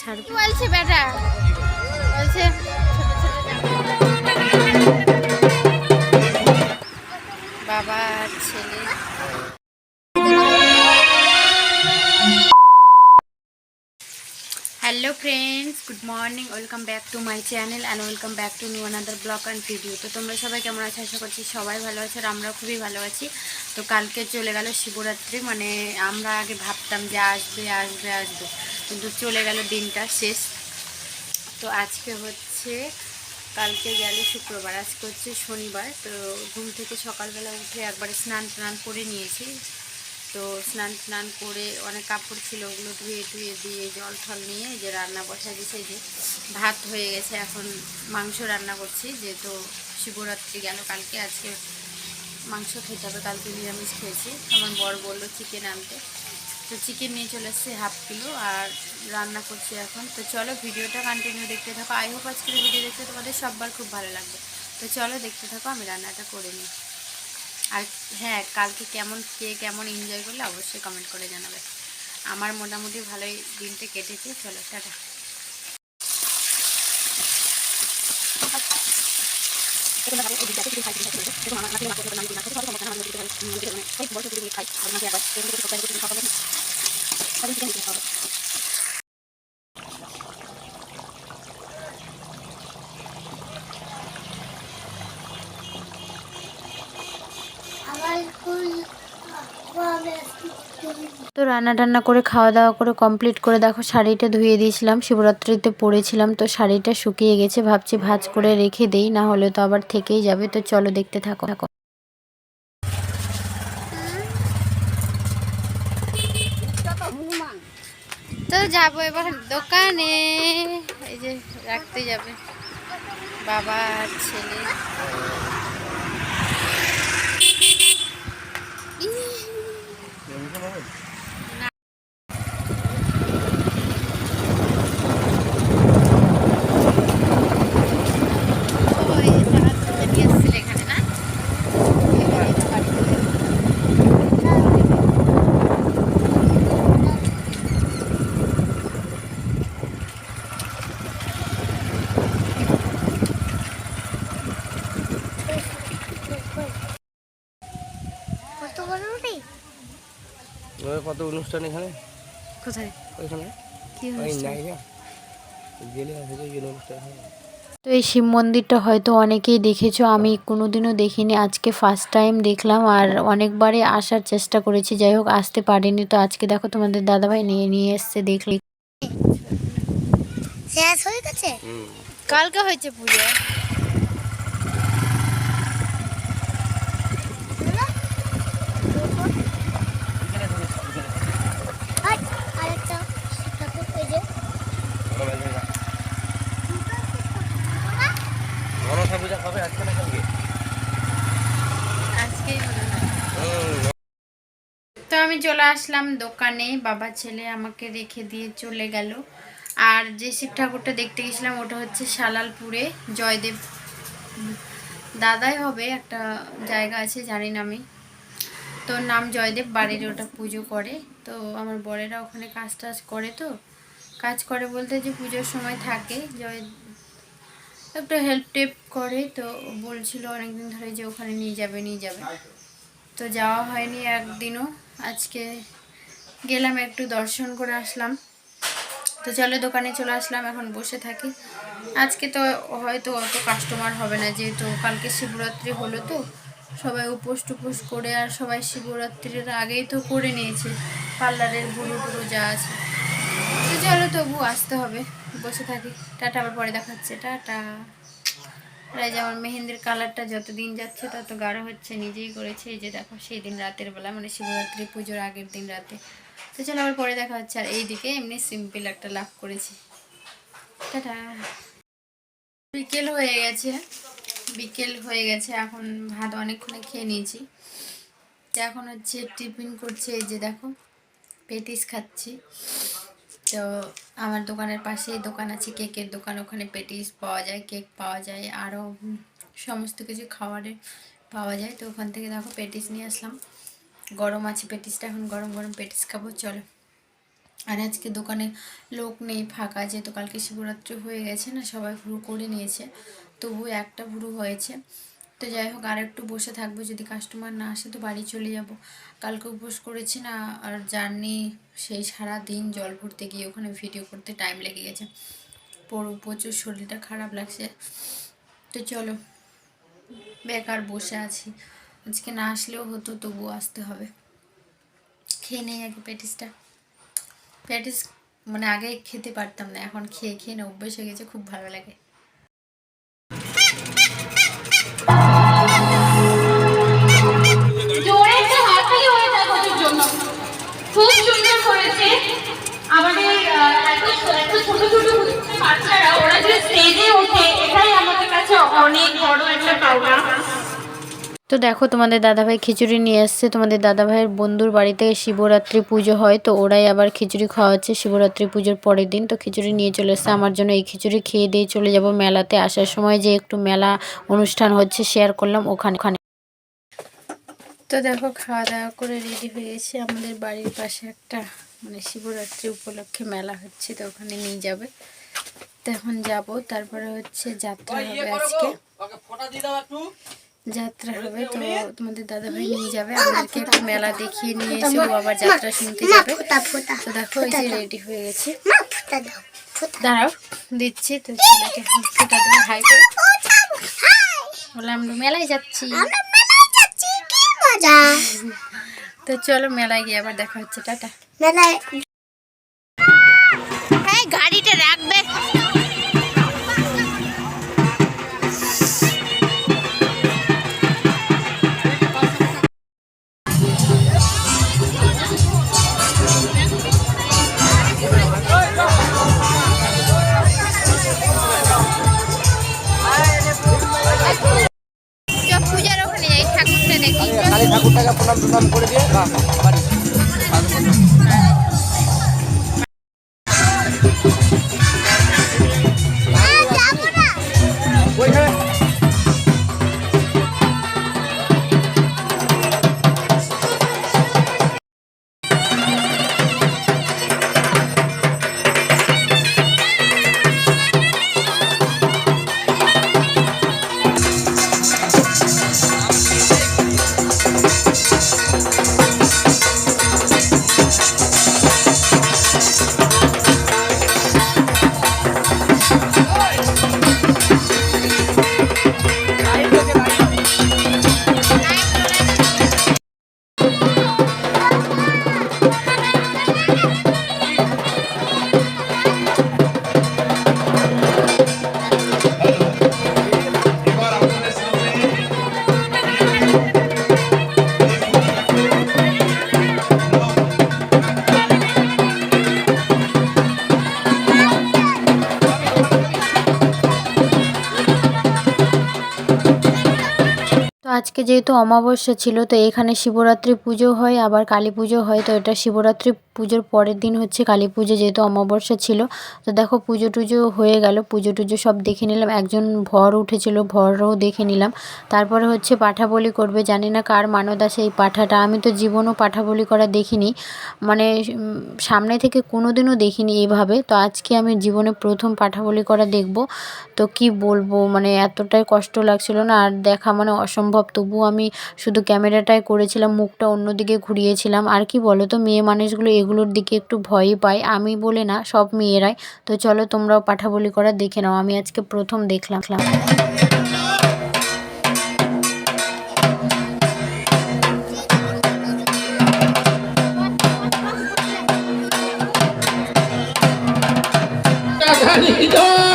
ছাড়বো। বলছে বেটা? বলছে বাবা ছেলে। Hello friends good morning welcome back to my channel and welcome back to new another blog and video তো তোমরা সবাই কেমন আছো? আশা করছি সবাই ভালো আছে আর আমরা খুবই ভালো আছি। তো কালকে চলে গেল শিবরাত্রি মানে আমরা আগে ভাবতাম যে আসবে আসবে আসবে। কিন্তু চলে গেল দিনটা শেষ। তো আজকে হচ্ছে, কালকে গেলে শুক্রবার, আজকে হচ্ছে শনিবার। তো ঘুম থেকে সকালবেলা উঠে একবারে স্নান টান করে নিয়েছি। তো স্নান স্নান করে অনেক কাপড় ছিল ওগুলো ধুয়ে ধুয়ে দিয়ে জল টল নিয়ে যে রান্না বসা দিয়েছে যে ভাত হয়ে গেছে, এখন মাংস রান্না করছি, যেহেতু শিবরাত্রি গেল কালকে, আজকে মাংস খেতে হবে, কালকে নিরামিষ খেয়েছি। আমার বর বলল চিকেন আনতে। তো চিকেন নিয়ে চলে এসেছি হাফ কিলো আর রান্না করছি এখন। তো চলো ভিডিওটা কন্টিনিউ দেখতে থাকো। আই হোপ আজকের ভিডিও দেখতে তোমাদের সববার খুব ভালো লাগবে। তো চলো দেখতে থাকো, আমি রান্নাটা করে নিই। আর হ্যাঁ কালকে কেমন কে কেমন এনজয় করলে অবশ্যই কমেন্ট করে জানাবে। আমার মোটামুটি ভালোই দিনটা কেটেছে। চলো, টাটা। আমার ফুল তো রান্না টান্না করে খাওয়া দাওয়া করে কমপ্লিট করে দেখো শাড়িটা ধুয়ে দিয়েছিলাম, শিবরাত্রিতে পরেছিলাম, তো শাড়িটা শুকিয়ে গেছে, ভাবছি ভাজ করে রেখে দেই, না হলে তো আবার থেকেই যাবে, তো চলো দেখতে থাকো। থাকো তো যাব এবার দোকানে, এই যে রাখতে যাবে, বাবা ছেলে ওই তারা তুলে নিয়ে এসেছিল এখানে না এবার এটা বাড়ি করে কত বড় রে ওই কত অনুষ্ঠান এখানে? কোথায়? ওইখানে? কি গেলে অনুষ্ঠান হয়। তো এই শিব মন্দিরটা হয়তো অনেকেই দেখেছ আমি কোনোদিনও দেখিনি। আজকে ফার্স্ট টাইম দেখলাম আর অনেকবারই আসার চেষ্টা করেছি যাই হোক আসতে পারিনি। তো আজকে দেখো তোমাদের দাদাভাই নিয়ে নিয়ে এসছে দেখলি। শেষ হয়ে গেছে? কালকে হয়েছে পুজো আর আরেকটা ঠাকুর এই যে মনসা পূজা কবে আজকে না কালকে আজকেই মনে হয় হুম তো আমি চলে আসলাম দোকানে। বাবা ছেলে আমাকে রেখে দিয়ে চলে গেল। আর যে শিব ঠাকুরটা দেখতে গেছিলাম, ওটা হচ্ছে সালালপুরে জয়দেব। দাদাই হবে, একটা জায়গা আছে, জানি না আমি। তো নাম জয়দেব, বাড়ির ওটা পুজো করে। তো আমার বরেরা ওখানে কাজ টাজ করে তো। কাজ করে বলতে যে পুজোর সময় থাকে, জয় একটা হেল্প টেপ করে। তো বলছিল অনেকদিন ধরে যে ওখানে নিয়ে যাবে নিয়ে যাবে। তো যাওয়া হয়নি একদিনও। আজকে গেলাম একটু দর্শন করে আসলাম। তো চলো দোকানে চলে আসলাম, এখন বসে থাকি। আজকে তো হয়তো অত কাস্টমার হবে না, যেহেতু কালকে শিবরাত্রি হলো তো, সবাই উপোস টুপোস করে আর সবাই শিবরাত্রির আগেই তো করে নিয়েছে, পার্লারের বুড়ো টুড়ো যা আছে। তো চলো তবু আসতে হবে, বসে থাকি। টাটা, আবার পরে দেখাচ্ছে। টাটা। এই যে আমার মেহেন্দির কালারটা যত দিন যাচ্ছে তত গাঢ় হচ্ছে, নিজেই করেছে। এই যে দেখো, সেই দিন রাতের বেলা মানে শিবরাত্রি পুজোর আগের দিন রাতে। তো চলো আবার পরে দেখা হচ্ছে। আর এইদিকে এমনি সিম্পল একটা লাভ করেছি। বিকেল হয়ে গেছে। বিকেল হয়ে গেছে। এখন ভাত অনেকক্ষণে খেয়ে নিয়েছি। এখন হচ্ছে টিফিন করছে। এই যে দেখো, পেটিস খাচ্ছি। তো আমার দোকানের পাশেই দোকান আছে, কেকের দোকান। ওখানে পেটিস পাওয়া যায়, কেক পাওয়া যায় আরও সমস্ত কিছু খাবারের পাওয়া যায়। তো ওখান থেকে দেখো পেটিস নিয়ে আসলাম। গরম আছে পেটিসটা, এখন গরম গরম পেটিস খাব, চলো। আর আজকে দোকানে লোক নেই, ফাঁকা, যেহেতু কালকে শিবরাত্রি হয়ে গেছে না, সবাই পুরো করে নিয়েছে। তবু একটা পুরো হয়েছে। তো যাই হোক, আর একটু বসে থাকব। যদি কাস্টমার না আসে তো বাড়ি চলে যাব। কালকে উপোস করেছি না, আর জার্নি সেই সারা দিন জল ভরতে গিয়ে ওখানে ভিডিও করতে টাইম লেগে গেছে। পুরো প্রচুর শরীরটা খারাপ লাগছে। তো চলো, বেকার বসে আছি। আজকে না আসলেও হতো, তবুও আসতে হবে। খেয়ে নেই আগে প্যাটিসটা। প্যাটিস মানে আগে খেতে পারতাম না, এখন খেয়ে খেয়ে না, অভ্যেস হয়ে গেছে, খুব ভালো লাগে। আমাদের এত এত ছোট ছোট বাচ্চারা ওরা যে স্টেজে ওঠে এটাই আমাদের কাছে অনেক বড় একটা পাওনা তো দেখো তোমাদের দাদাভাই খিচুড়ি নিয়ে এসছে। তোমাদের দাদাভাইয়ের বন্ধুর বাড়ি থেকে শিবরাত্রি পুজো হয় তো ওরাই আবার খিচুড়ি খাওয়াচ্ছে শিবরাত্রি পুজোর পরের দিন। তো খিচুড়ি নিয়ে চলে এসছে। আমার জন্য এই খিচুড়ি খেয়ে দিয়ে চলে যাব মেলাতে। আসার সময় যে একটু মেলা অনুষ্ঠান হচ্ছে শেয়ার করলাম ওখানে ওখানে তো দেখো খাওয়া দাওয়া করে রেডি হয়ে গেছে আমাদের বাড়ির পাশে একটা মানে শিবরাত্রি উপলক্ষে মেলা হচ্ছে তো ওখানে নিয়ে যাবে। তো এখন যাব তারপরে হচ্ছে যাত্রা হবে আজকে। যাত্রা হবে তো তোমাদের দাদা ভাই নিয়ে যাবে আমাদেরকে একটু মেলা দেখিয়ে নিয়ে এসে ও আবার যাত্রা শুনতে যাবে। ফোটা ফোটা তো দেখো এই যে রেডি হয়ে গেছে। দাঁড়াও দিচ্ছি তো ছেলেকে ফুটা দেবো হাই করে। বললাম আমরা মেলায় যাচ্ছি। আমরা মেলায় যাচ্ছি কি মজা। তো চলো মেলায় গিয়ে আবার দেখা হচ্ছে টাটা। মেলায় হ্যাঁ আজকে যেহেতু অমাবস্যা ছিল, তো এখানে শিবরাত্রি পুজো হয়, আবার কালী পুজো হয়, তো এটা শিবরাত্রি পুজোর পরের দিন হচ্ছে কালী পুজো যেহেতু অমাবস্যা ছিল, তো দেখো পুজো টুজো হয়ে গেল। পুজো টুজো সব দেখে নিলাম। একজন ভর উঠেছিল ভরও দেখে নিলাম। তারপরে হচ্ছে পাঠা বলি করবে। জানি না কার মানদ আছে এই পাঠাটা। আমি তো জীবনও পাঠা বলি করা দেখিনি। মানে সামনে থেকে কোনোদিনও দেখিনি এইভাবে। তো আজকে আমি জীবনে প্রথম পাঠা বলি করা দেখব। তো কি বলব? মানে এতটাই কষ্ট লাগছিল না। আর দেখা মানে অসম্ভব। তবুও আমি শুধু ক্যামেরাটাই করেছিলাম, মুখটা অন্যদিকে ঘুরিয়েছিলাম। আর কি বলো তো মেয়ে মানুষগুলো এগুলোর দিকে একটু ভয়ই পায়। আমি বলে না, সব মেয়েরাই। তো চলো তোমরাও পাঠাবলি করা দেখে নাও, আমি আজকে প্রথম দেখলাম। Canada!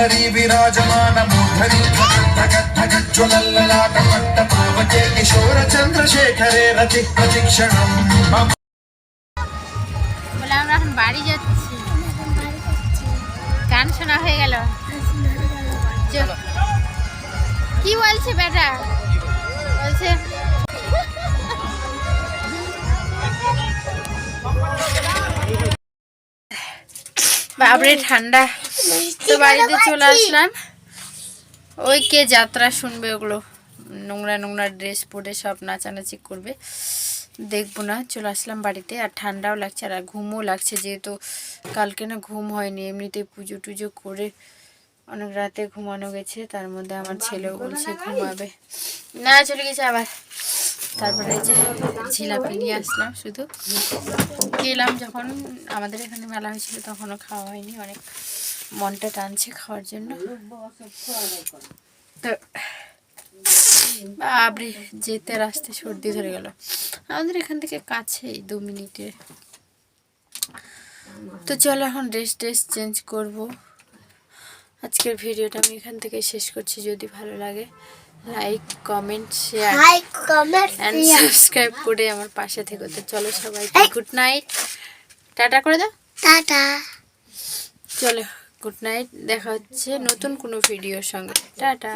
వీచి వల్లరి విరాజమాన మూర్ధరి జ్వలల్లలాట పట్ట పావకే కిశోర చంద్రశేఖరే రతి ప్రతిక్షణం বলে আমরা এখন বাড়ি যাচ্ছি এখন বাড়ি যাচ্ছি গান শোনা হয়ে গেল চল। কি বলছে বেটা বলছে বাবরে ঠান্ডা তো বাড়িতে চলে আসলাম। ওই কে যাত্রা শুনবে ওগুলো। নোংরা নোংরা ড্রেস পরে সব নাচানাচি করবে। দেখব না চলে আসলাম বাড়িতে। আর ঠান্ডাও লাগছে আর ঘুমও লাগছে যেহেতু কালকে না ঘুম হয়নি। এমনিতে পুজো টুজো করে অনেক রাতে ঘুমানো গেছে তার মধ্যে আমার ছেলেও বলছে ঘুমাবে। না চলে গেছে আবার। তারপরে যে জিলাপি নিয়ে আসলাম শুধু। গেলাম যখন আমাদের এখানে মেলা হয়েছিল, তখনও খাওয়া হয়নি। অনেক মনটা টানছে খাওয়ার জন্য। তো বাবরে যেতে রাস্তায় সর্দি ধরে গেল। আমাদের এখান থেকে কাছেই, দু মিনিটে। তো চলো এখন ড্রেস ড্রেস চেঞ্জ করব। আজকের ভিডিওটা আমি এখান থেকে শেষ করছি, যদি ভালো লাগে। Like comment share like comment and subscribe করে আমার পাশে থেকে। তো চলো সবাই গুড নাইট টাটা করে দাও। টাটা। চলো গুড নাইট দেখা হচ্ছে নতুন কোনো ভিডিওর সঙ্গে। টাটা।